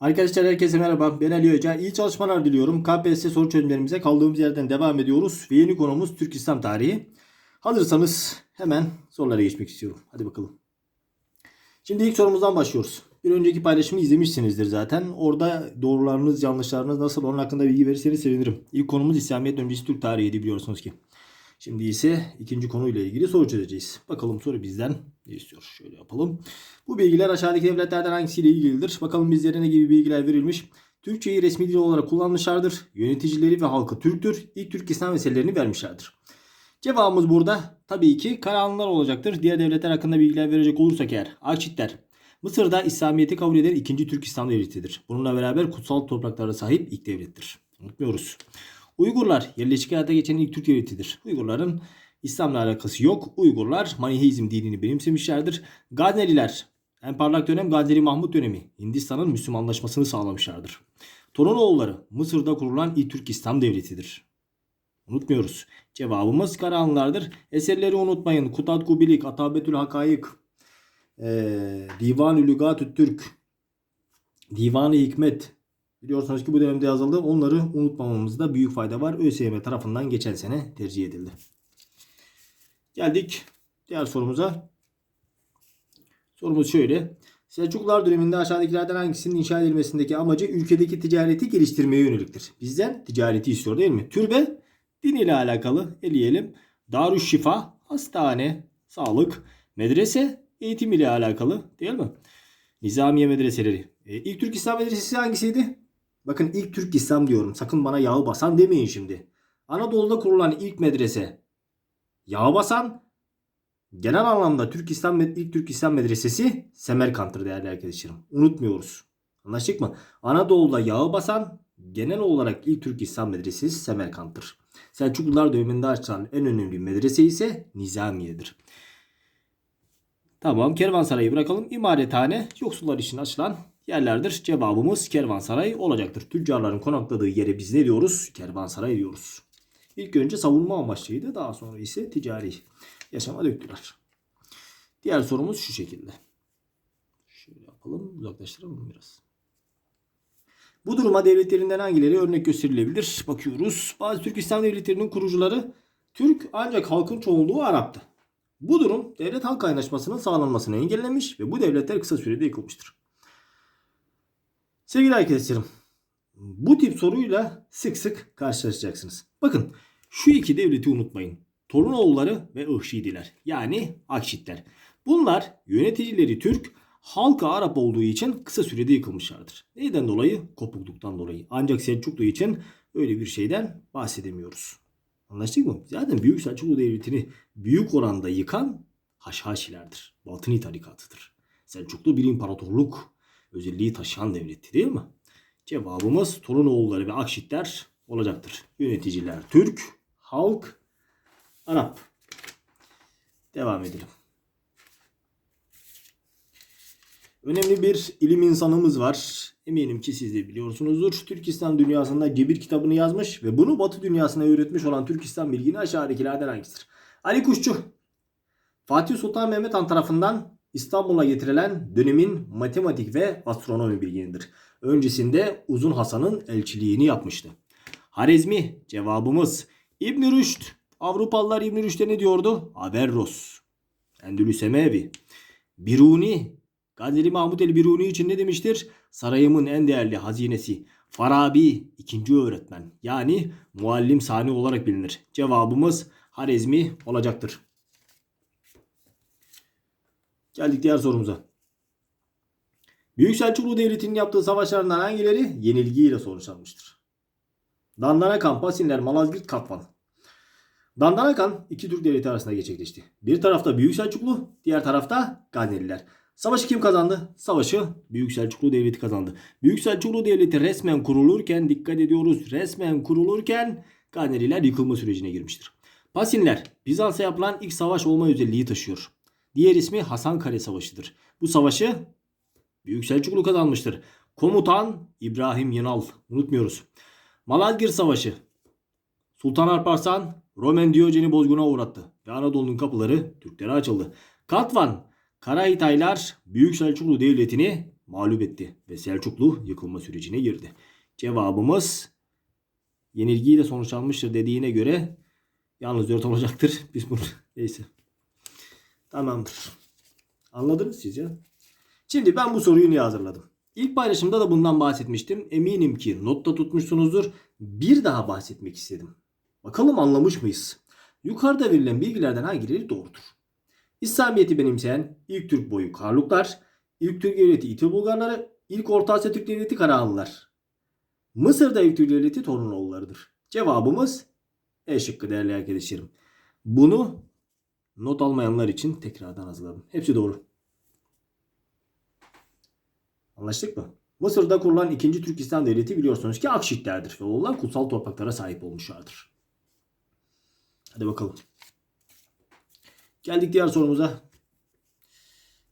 Arkadaşlar herkese merhaba. Ben Ali Hoca. İyi çalışmalar diliyorum. KPSS soru çözümlerimize kaldığımız yerden devam ediyoruz. Ve yeni konumuz Türk İslam tarihi. Hazırsanız hemen sorulara geçmek istiyorum. Hadi bakalım. Şimdi ilk sorumuzdan başlıyoruz. Bir önceki paylaşımı izlemişsinizdir zaten. Orada doğrularınız, yanlışlarınız nasıl onun hakkında bilgi verirseniz sevinirim. İlk konumuz İslamiyet öncesi Türk tarihiydi biliyorsunuz ki. Şimdi ise ikinci konuyla ilgili soru çözeceğiz. Bakalım soru bizden ne istiyor? Şöyle yapalım. Bu bilgiler aşağıdaki devletlerden hangisiyle ilgilidir? Bakalım bizlere ne gibi bilgiler verilmiş? Türkçeyi resmi dil olarak kullanmışlardır. Yöneticileri ve halkı Türktür. İlk Türk İslam meselelerini vermişlerdir. Cevabımız burada tabii ki Karahanlılar olacaktır. Diğer devletler hakkında bilgiler verecek olursak eğer Akçitler. Mısır'da İslamiyet'i kabul eden ikinci Türk İslam devletidir. Bununla beraber kutsal topraklara sahip ilk devlettir. Unutmuyoruz. Uygurlar yerleşik hayata geçen ilk Türk devletidir. Uygurların İslam'la alakası yok. Uygurlar Maniheizm dinini benimsemişlerdir. Gazneliler en parlak dönem Gazneli Mahmut dönemi Hindistan'ın Müslümanlaşmasını sağlamışlardır. Torunoğulları Mısır'da kurulan ilk Türk İslam devletidir. Unutmuyoruz. Cevabımız Karahanlılardır. Eserleri unutmayın. Kutat Kubilik, Atabetül Hakayık, ee, Divan-ı Lügatü Türk, Divan-ı Hikmet, Biliyorsunuz ki bu dönemde yazıldı. Onları unutmamamızda büyük fayda var. ÖSYM tarafından geçen sene tercih edildi. Geldik diğer sorumuza. Sorumuz şöyle. Selçuklular döneminde aşağıdakilerden hangisinin inşa edilmesindeki amacı ülkedeki ticareti geliştirmeye yöneliktir? Bizden ticareti istiyor değil mi? Türbe din ile alakalı eleyelim. Darüşşifa hastane, sağlık, medrese eğitim ile alakalı değil mi? Nizamiye medreseleri. E, ilk Türk İslam medresesi hangisiydi? Bakın ilk Türk İslam diyorum. Sakın bana yağı basan demeyin şimdi. Anadolu'da kurulan ilk medrese yağı basan genel anlamda Türk İslam ilk Türk İslam medresesi Semerkant'tır değerli arkadaşlarım. Unutmuyoruz. Anlaştık mı? Anadolu'da yağı basan genel olarak ilk Türk İslam medresesi Semerkant'tır. Selçuklular döneminde açılan en önemli medrese ise Nizamiye'dir. Tamam kervansarayı bırakalım. İmarethane yoksullar için açılan yerlerdir. Cevabımız kervansaray olacaktır. Tüccarların konakladığı yere biz ne diyoruz? Kervansaray diyoruz. İlk önce savunma amaçlıydı. Daha sonra ise ticari yaşama döktüler. Diğer sorumuz şu şekilde. Şöyle yapalım. Uzaklaştıralım biraz. Bu duruma devletlerinden hangileri örnek gösterilebilir? Bakıyoruz. Bazı Türk İslam devletlerinin kurucuları Türk ancak halkın çoğunluğu Arap'tı. Bu durum devlet halk kaynaşmasının sağlanmasını engellemiş ve bu devletler kısa sürede yıkılmıştır. Sevgili arkadaşlarım, bu tip soruyla sık sık karşılaşacaksınız. Bakın şu iki devleti unutmayın. Torunoğulları ve Ihşidiler yani Akşitler. Bunlar yöneticileri Türk, halka Arap olduğu için kısa sürede yıkılmışlardır. Neyden dolayı? Kopukluktan dolayı. Ancak Selçuklu için öyle bir şeyden bahsedemiyoruz. Anlaştık mı? Zaten Büyük Selçuklu Devleti'ni büyük oranda yıkan Haşhaşilerdir. Batıni tarikatıdır. Selçuklu bir imparatorluk özelliği taşıyan devletti değil mi? Cevabımız Torunoğulları ve Akşitler olacaktır. Yöneticiler Türk, halk Arap. Devam edelim. Önemli bir ilim insanımız var. Eminim ki siz de biliyorsunuzdur. Türk İslam dünyasında Cebir kitabını yazmış ve bunu Batı dünyasına öğretmiş olan Türk İslam bilgini aşağıdakilerden hangisidir? Ali Kuşçu. Fatih Sultan Mehmet Han tarafından İstanbul'a getirilen dönemin matematik ve astronomi bilginidir. Öncesinde Uzun Hasan'ın elçiliğini yapmıştı. Harezmi cevabımız İbn Rüşd. Avrupalılar İbn Rüşd'e ne diyordu? Averros. Endülüs Emevi. Biruni. Gazneli Mahmut el Biruni için ne demiştir? Sarayımın en değerli hazinesi. Farabi ikinci öğretmen. Yani muallim sani olarak bilinir. Cevabımız Harezmi olacaktır. Geldik diğer sorumuza. Büyük Selçuklu Devleti'nin yaptığı savaşlarından hangileri yenilgiyle sonuçlanmıştır? Dandanakan, Pasinler, Malazgirt, Katvan. Dandanakan iki Türk devleti arasında gerçekleşti. Bir tarafta Büyük Selçuklu, diğer tarafta Gazneliler. Savaşı kim kazandı? Savaşı Büyük Selçuklu Devleti kazandı. Büyük Selçuklu Devleti resmen kurulurken dikkat ediyoruz. Resmen kurulurken Gazneliler yıkılma sürecine girmiştir. Pasinler Bizans'a yapılan ilk savaş olma özelliği taşıyor. Diğer ismi Hasankale Savaşı'dır. Bu savaşı Büyük Selçuklu kazanmıştır. Komutan İbrahim Yanal. Unutmuyoruz. Malazgirt Savaşı. Sultan Alparslan Roman Diyojen'i bozguna uğrattı ve Anadolu'nun kapıları Türklere açıldı. Katvan Karahitaylar Büyük Selçuklu Devleti'ni mağlup etti ve Selçuklu yıkılma sürecine girdi. Cevabımız yenilgiyle sonuç almıştır dediğine göre yalnız 4 olacaktır. Biz bunu neyse. Tamamdır. Anladınız siz ya. Şimdi ben bu soruyu niye hazırladım? İlk paylaşımda da bundan bahsetmiştim. Eminim ki notta tutmuşsunuzdur. Bir daha bahsetmek istedim. Bakalım anlamış mıyız? Yukarıda verilen bilgilerden hangileri doğrudur? İslamiyet'i benimseyen ilk Türk boyu Karluklar, ilk Türk devleti İtil Bulgarları, ilk Orta Asya Türk devleti Karahanlılar. Mısır'da ilk Türk devleti Torunoğullarıdır. Cevabımız E şıkkı değerli arkadaşlarım. Bunu not almayanlar için tekrardan hazırladım. Hepsi doğru. Anlaştık mı? Mısır'da kurulan 2. Türk İslam Devleti biliyorsunuz ki Akşitlerdir ve oğullar kutsal topraklara sahip olmuşlardır. Hadi bakalım. Geldik diğer sorumuza.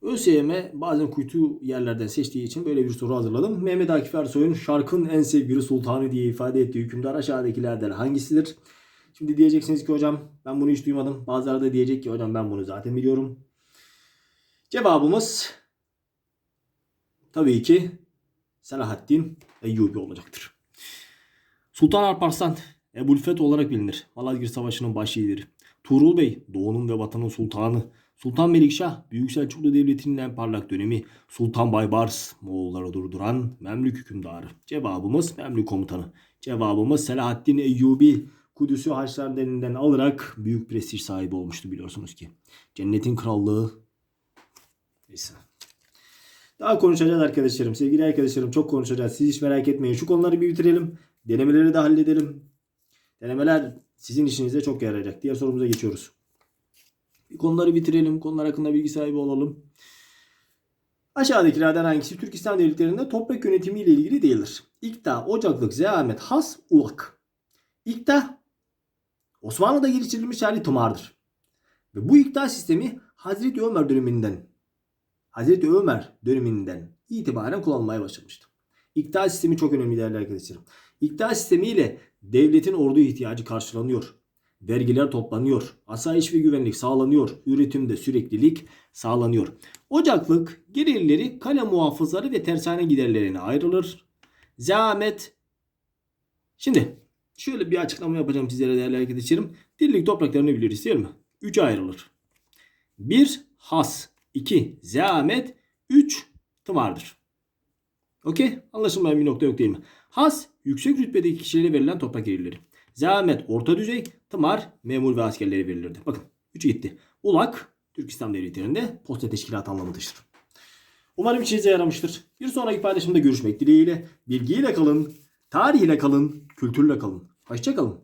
ÖSYM bazen kuytu yerlerden seçtiği için böyle bir soru hazırladım. Mehmet Akif Ersoy'un şarkın en sevgili sultanı diye ifade ettiği hükümdar aşağıdakilerden hangisidir? Şimdi diyeceksiniz ki hocam ben bunu hiç duymadım. Bazıları da diyecek ki hocam ben bunu zaten biliyorum. Cevabımız tabii ki Selahaddin Eyyubi olacaktır. Sultan Alparslan Ebu'l-Feth olarak bilinir. Malazgirt Savaşı'nın baş lideri. Tuğrul Bey Doğu'nun ve Batı'nın sultanı. Sultan Melikşah Büyük Selçuklu Devleti'nin en parlak dönemi. Sultan Baybars Moğolları durduran Memlük hükümdarı. Cevabımız Memlük komutanı. Cevabımız Selahaddin Eyyubi. Kudüs'ü Haçlıların elinden alarak büyük prestij sahibi olmuştu biliyorsunuz ki. Cennetin krallığı. Neyse. Daha konuşacağız arkadaşlarım. Sevgili arkadaşlarım çok konuşacağız. Siz hiç merak etmeyin. Şu konuları bir bitirelim. Denemeleri de halledelim. Denemeler sizin işinize çok yarayacak. Diğer sorumuza geçiyoruz. Bir konuları bitirelim. Konular hakkında bilgi sahibi olalım. Aşağıdakilerden hangisi Türk İslam devletlerinde toprak yönetimi ile ilgili değildir? İkta, Ocaklık, Zeamet, Has, Ulak. İkta, Osmanlı'da geliştirilmiş hali tımardır. Ve bu ikta sistemi Hazreti Ömer döneminden Hazreti Ömer döneminden itibaren kullanılmaya başlamıştı. İkta sistemi çok önemli değerli arkadaşlarım. İkta sistemiyle devletin ordu ihtiyacı karşılanıyor. Vergiler toplanıyor. Asayiş ve güvenlik sağlanıyor. Üretimde süreklilik sağlanıyor. Ocaklık gelirleri kale muhafızları ve tersane giderlerine ayrılır. Zahmet. Şimdi şöyle bir açıklama yapacağım sizlere değerli arkadaşlarım. Dirlik topraklarını biliriz değil mi? 3'e ayrılır. 1 has, 2 zahmet, 3 tımardır. Okey? Anlaşılmayan bir nokta yok değil mi? Has, yüksek rütbedeki kişilere verilen toprak gelirleri. Zahmet, orta düzey, tımar, memur ve askerlere verilirdi. Bakın 3'ü gitti. Ulak, Türk İslam Devletleri'nde posta teşkilatı anlamı taşır. Umarım işinize yaramıştır. Bir sonraki paylaşımda görüşmek dileğiyle. Bilgiyle kalın, tarihiyle kalın, kültürle kalın. Hoşçakalın.